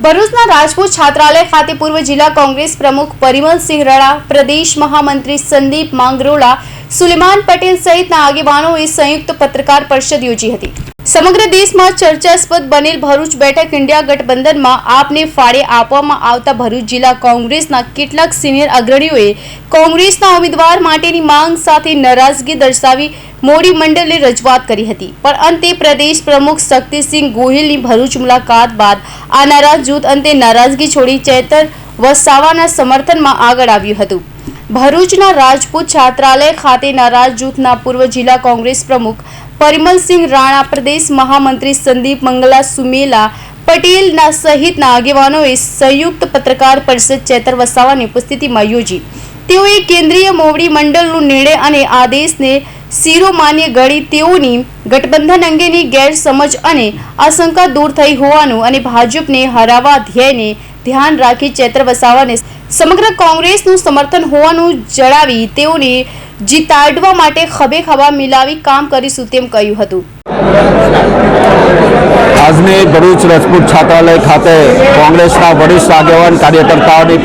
ભરૂચના રાજપૂત છાત્રાલય ખાતે પૂર્વ જિલ્લા કોંગ્રેસ પ્રમુખ પરિમલસિંહ રણા પ્રદેશ મહામંત્રી સંદીપ માંગરોળા, સુલેમાન પટેલ સહિતના આગેવાનોએ સંયુક્ત પત્રકાર પરિષદ યોજી હતી. સમગ્ર દેશમાં ચર્ચાસ્પદ બનેલ ભરૂચ બેઠક ઇન્ડિયા ગઠબંધનમાં આપને ફાળે આપવામાં આવતા ભરૂચ જિલ્લા કોંગ્રેસના કેટલાક સિનિયર અગ્રણીઓએ કોંગ્રેસના ઉમેદવાર માટેની માંગ સાથે નારાજગી દર્શાવી મોડી મંડળે રજૂઆત કરી હતી. પણ અંતે પ્રદેશ પ્રમુખ શક્તિસિંહ ગોહિલની ભરૂચ મુલાકાત બાદ આ નારાજ જૂથ અંતે નારાજગી છોડી ચેતર વસાવાના સમર્થનમાં આગળ આવ્યું હતું. ભરૂચના રાજપૂત છાત્રાલય ખાતે નારાજ જૂથના પૂર્વ જિલ્લા કોંગ્રેસ પ્રમુખ પરિમલસિંહ રાણા પ્રદેશ મહામંત્રી સંદીપ મંગલા સુમેલા પટેલના સહિતના આગેવાનોએ સંયુક્ત પત્રકાર પરિષદ ચેતર વસાવાની ઉપસ્થિતિમાં યોજી. તેઓએ કેન્દ્રીય મોવડી મંડળનું નિર્ણય અને આદેશને શિરોમાન્ય ગણી તેઓની ગઠબંધન અંગેની ગેરસમજ અને આશંકા દૂર થઈ હોવાનું અને ભાજપને હરાવવા ધ્યેયને ધ્યાન રાખી ચૈત્ર વસાવાને સમગ્ર કોંગ્રેસનું સમર્થન હોવાનું જણાવી તેઓને જીતાડવા માટે ખભે ખભા મિલાવી કામ કરીશું તેમ કહ્યું હતું. આજની ભરૂચ રાજપૂત છાત્રાલય ખાતે કોંગ્રેસના વરિષ્ઠ આગેવાન કાર્યકર્તાઓની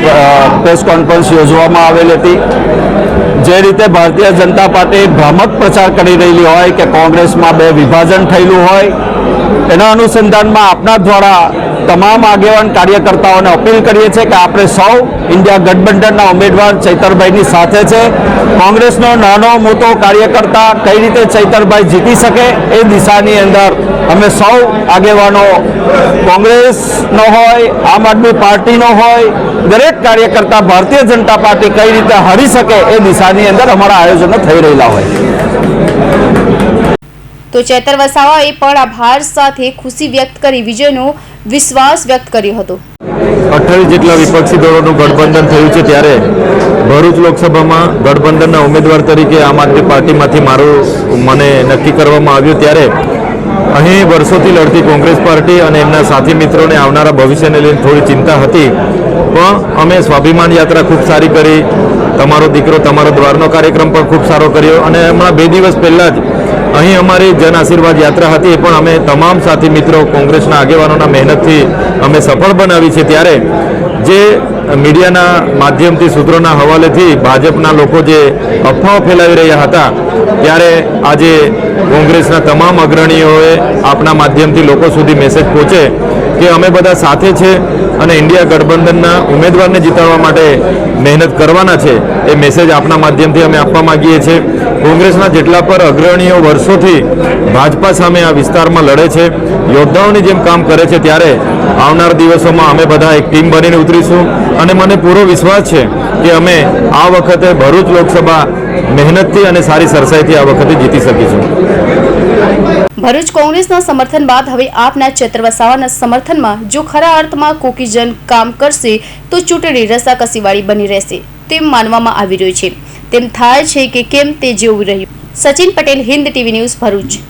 પ્રેસ કોન્ફરન્સ યોજવામાં આવેલી હતી. જે રીતે ભારતીય જનતા પાર્ટી ભ્રામક પ્રચાર કરી રહેલી હોય કે કોંગ્રેસમાં બે વિભાજન થયેલું હોય, એના અનુસંધાનમાં આપના દ્વારા તમામ આગેવાન કાર્યકર્તાઓને અપીલ કરીએ છીએ કે આપણે સૌ ઇન્ડિયા ગઠબંધનના ઉમેદવાર ચૈતરભાઈની સાથે છે. કોંગ્રેસનો નાનો મોટો કાર્યકર્તા કઈ રીતે ચૈતરભાઈ જીતી શકે એ દિશાની અંદર અમે સૌ આગેવાનો કોંગ્રેસનો હોય, આમ આદમી પાર્ટીનો હોય, દરેક કાર્યકર્તા ભારતીય જનતા પાર્ટી કઈ રીતે હારી શકે એ દિશાની અંદર અમારા આયોજનો થઈ રહેલા હોય. તો ચેતર વસાવાએ પણ આભાર સાથે ખુશી વ્યક્ત કરી વિજયનો વિશ્વાસ વ્યક્ત કર્યો હતો. અઠ્ઠાવીસ જેટલા વિપક્ષી દળોનું ગઠબંધન થયું છે ત્યારે ભરૂચ લોકસભામાં ગઠબંધનના ઉમેદવાર તરીકે આમ આદમી પાર્ટીમાંથી મારું મને નક્કી કરવામાં આવ્યું ત્યારે અહીં વર્ષોથી લડતી કોંગ્રેસ પાર્ટી અને એમના સાથી મિત્રોને આવનારા ભવિષ્યને લઈને થોડી ચિંતા હતી. પણ અમે સ્વાભિમાન યાત્રા ખૂબ સારી કરી. તમારો દીકરો તમારો દ્વારનો કાર્યક્રમ પણ ખૂબ સારો કર્યો અને હમણાં બે દિવસ પહેલાં જ અહીં અમારી જન આશીર્વાદ યાત્રા હતી, પણ અમે તમામ સાથી મિત્રો કોંગ્રેસના આગેવાનોના મહેનતથી અમે સફળ બનાવી છે. ત્યારે જે મીડિયાના માધ્યમથી, સૂત્રોના હવાલેથી ભાજપના લોકો જે અફવાઓ ફેલાવી રહ્યા હતા, ત્યારે આજે કોંગ્રેસના તમામ અગ્રણીઓએ આપના માધ્યમથી લોકો સુધી મેસેજ પહોંચે. કે અમે બધા સાથે છે અને ઇન્ડિયા ગઠબંધનના ઉમેદવારને જીતાડવા માટે મહેનત કરવાના છે એ મેસેજ આપના માધ્યમથી અમે આપવા માગીએ છીએ. કોંગ્રેસના જેટલા પર અગ્રણીઓ વર્ષોથી ભાજપા સામે આ વિસ્તારમાં લડે છે, યોદ્ધાઓની જેમ કામ કરે છે, ત્યારે આવનાર દિવસોમાં અમે બધા એક ટીમ બનીને ઉતરીશું. અને મને પૂરો વિશ્વાસ છે કે અમે આ વખતે ભરૂચ લોકસભા મહેનતથી અને સારી સરસાઈથી આ વખતે જીતી શકીશું. ભરૂચ કોંગ્રેસના સમર્થન બાદ હવે આપના ચેત્ર વસાવાના સમર્થનમાં જો ખરા અર્થમાં કોકીજન કામ કરશે, તો ચૂંટણી રસાકસીવાળી બની રહેશે, તેમ માનવામાં આવી રહ્યું છે. તેમ થાય છે કે કેમ તે જેવું રહ્યું. Sachin Patel, Hind TV news Bharuch.